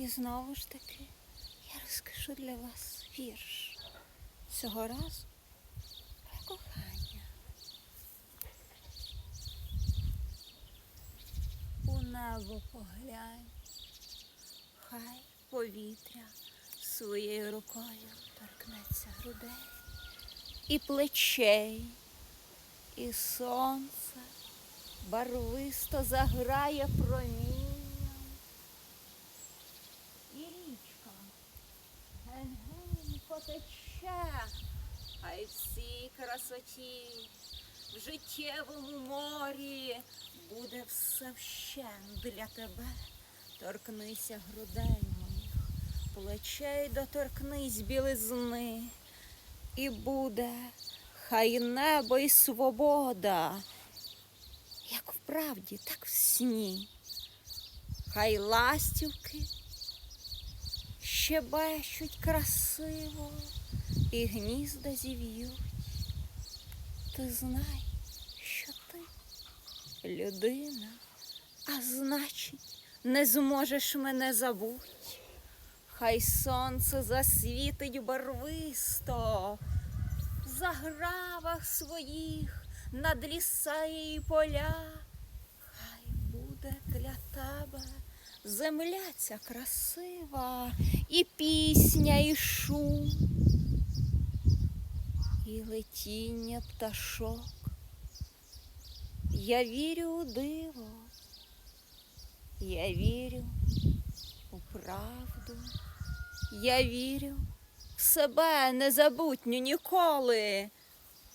І знову ж таки я розкажу для вас вірш. Цього разу про кохання. У небо поглянь, хай повітря своєю рукою торкнеться грудей і плечей, і сонце барвисто заграє промінням. І річка ген-ген а й всій красоті в життєвому морі буде все вщент для тебе. Торкнися грудей моїх, плечей доторкнись білизни, і буде хай небо і свобода, як в правді, так в сні. Хай ластівки щебечуть красиво і гнізда зів'ють. Ти знай, що ти людина, а значить, не зможеш мене забуть. Хай сонце засвітить барвисто в загравах своїх над ліса і поля. Хай буде для тебе земля ця красива, і пісня, і шум, і летіння пташок. Я вірю у диво, я вірю у правду, я вірю в себе незабутню ніколи.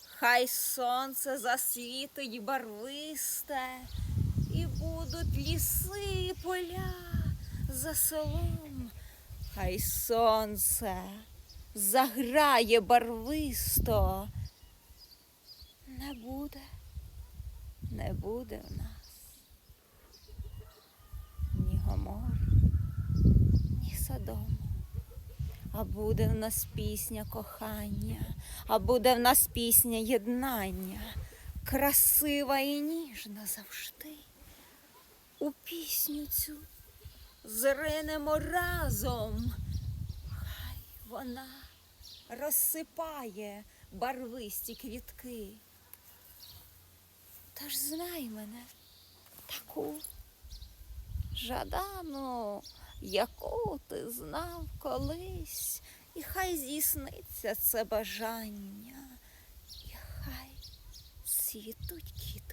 Хай сонце засвітить барвисте, і будуть ліси і поля за селом. Хай сонце заграє барвисто. Не буде, не буде в нас ні гомор, ні садому. А буде в нас пісня кохання, а буде в нас пісня єднання, красива і ніжна завжди. У пісню цю зринемо разом. Хай вона розсипає барвисті квітки. Тож знай мене таку жадану, яку ти знав колись, і хай здійсниться це бажання, і хай цвітуть квіти.